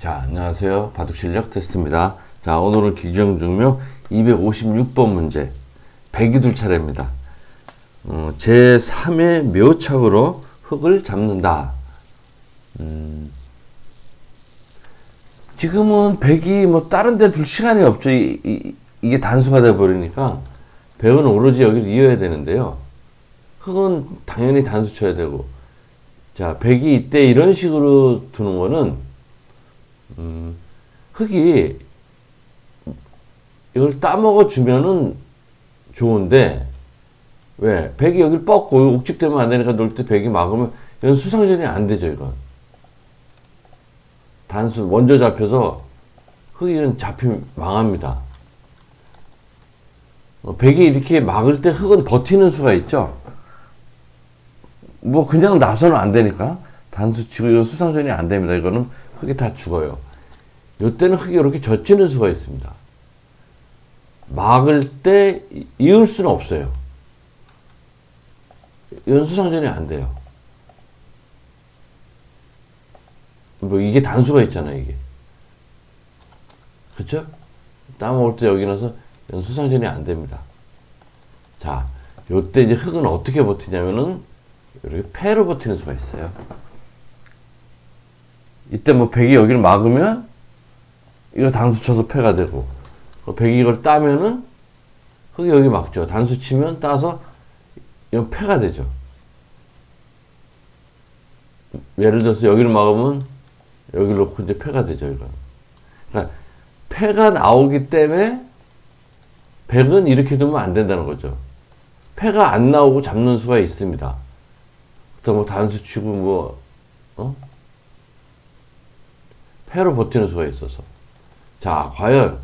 자, 안녕하세요. 바둑 실력 테스트입니다. 자, 오늘은 기정중묘 256번 문제. 백이둘 차례입니다. 어, 제3의 묘착으로 흙을 잡는다. 음, 지금은 백이 뭐 다른 데 둘 시간이 없죠. 이, 이, 이게 단수가 돼 버리니까 백은 오로지 여기를 이어야 되는데요. 흙은 당연히 단수 쳐야 되고. 자, 백이 이때 이런 식으로 두는 거는 음, 흙이 이걸 따먹어 주면은 좋은데 왜? 백이 여기를 뻗고 옥집되면 안 되니까 놀 때 백이 막으면 이건 수상전이 안 되죠 이건. 단수 먼저 잡혀서 흙이 잡히면 망합니다. 어, 백이 이렇게 막을 때 흙은 버티는 수가 있죠? 뭐 그냥 나서는 안 되니까 단수 치고 이건 수상전이 안 됩니다. 이거는 흙이 다 죽어요 이때는 흙이 이렇게 젖히는 수가 있습니다 막을 때 이을 수는 없어요. 연수상전이 안 돼요. 뭐 이게 단수가 있잖아요, 이게. 그쵸? 따먹을 때 여기 나서 연수상전이 안 됩니다. 자, 요때 이제 흙은 어떻게 버티냐면은 이렇게 패로 버티는 수가 있어요. 이때 뭐 백이 여기를 막으면 이거 단수 쳐서 패가 되고 백이 이걸 따면은 흙이 여기 막죠. 단수 치면 따서 이건 패가 되죠. 예를 들어서 여기를 막으면 여기를 놓고 이제 패가 되죠. 이건. 그러니까 패가 나오기 때문에 백은 이렇게 두면 안 된다는 거죠. 패가 안 나오고 잡는 수가 있습니다. 그다음 뭐 단수 치고 뭐 어? 패로 버티는 수가 있어서. 자, 과연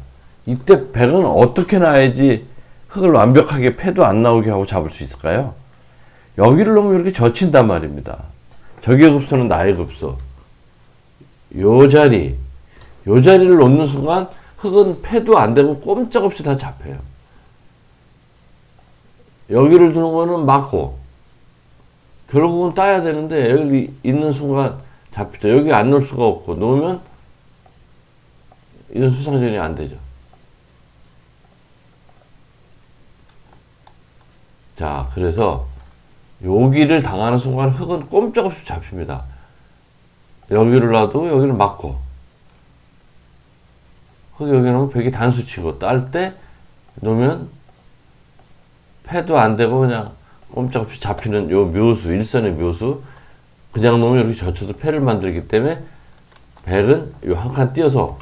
이때 백은 어떻게 놔야지 흙을 완벽하게 패도 안 나오게 하고 잡을 수 있을까요? 여기를 놓으면 이렇게 젖힌단 말입니다. 적의 급소는 나의 급소. 요 자리, 요 자리를 놓는 순간 흙은 패도 안 되고 꼼짝없이 다 잡혀요. 여기를 두는 거는 막고, 결국은 따야 되는데 여기 있는 순간 잡히죠. 여기 안 놓을 수가 없고, 놓으면 이건 수상전이 안 되죠. 자, 그래서 여기를 당하는 순간 흙은 꼼짝없이 잡힙니다. 여기를 놔도 여기를 막고 흙 여기 놓으면 벽이 단수 치고 딸 때 놓으면 패도 안 되고 그냥 꼼짝없이 잡히는 요 묘수 일선의 묘수 그냥 놓으면 이렇게 젖혀도 패를 만들기 때문에 백은 요 한 칸 띄어서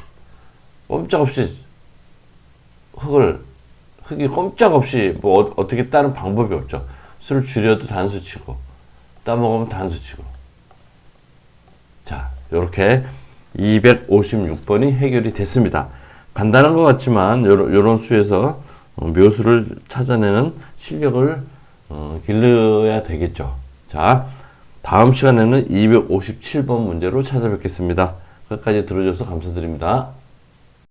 꼼짝없이 흙을 흙이 꼼짝없이 뭐 어, 어떻게 다른 방법이 없죠. 술을 줄여도 단수 치고 따먹으면 단수 치고 자 이렇게 256번이 해결이 됐습니다. 간단한 것 같지만 요런, 수에서 어, 묘수를 찾아내는 실력을 어, 길러야 되겠죠. 자 다음 시간에는 257번 문제로 찾아뵙겠습니다. 끝까지 들어줘서 감사드립니다.